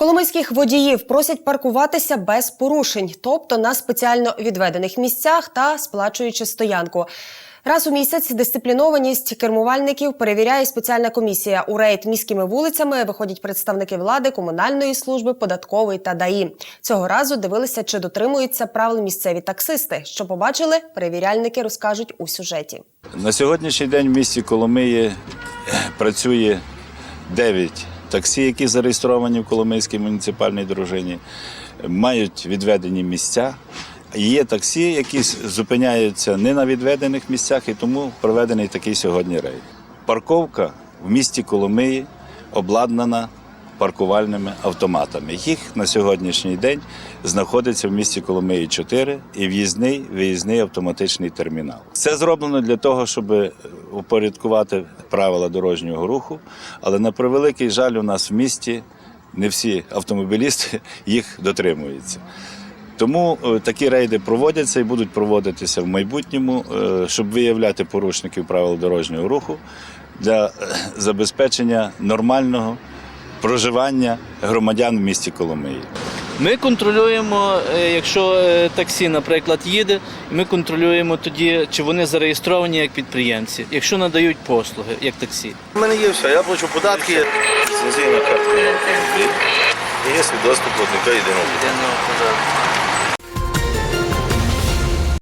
Коломийських водіїв просять паркуватися без порушень, тобто на спеціально відведених місцях та сплачуючи стоянку. Раз у місяць дисциплінованість кермувальників перевіряє спеціальна комісія. У рейд міськими вулицями виходять представники влади, комунальної служби, податкової та ДАІ. Цього разу дивилися, чи дотримуються правил місцеві таксисти. Що побачили, перевіряльники розкажуть у сюжеті. На сьогоднішній день в місті Коломиї е, працює 9 таксі, які зареєстровані в Коломийській муніципальній дружині, мають відведені місця. Є таксі, які зупиняються не на відведених місцях, і тому проведений такий сьогодні рейд. Парковка в місті Коломиї обладнана паркувальними автоматами. Їх на сьогоднішній день знаходиться в місті Коломиї 4 і в'їзний виїзний автоматичний термінал. Це зроблено для того, щоб упорядкувати правила дорожнього руху. Але на превеликий жаль, у нас в місті не всі автомобілісти їх дотримуються. Тому е, такі рейди проводяться і будуть проводитися в майбутньому, е, щоб виявляти порушників правил дорожнього руху для е, забезпечення нормального проживання громадян в місті Коломиї. Ми контролюємо, е, якщо е, таксі, наприклад, їде, ми контролюємо тоді, чи вони зареєстровані як підприємці, якщо надають послуги як таксі. У мене є все, я плачу податки, ліцензійна картка є свідоцтво платника єдиного. податку.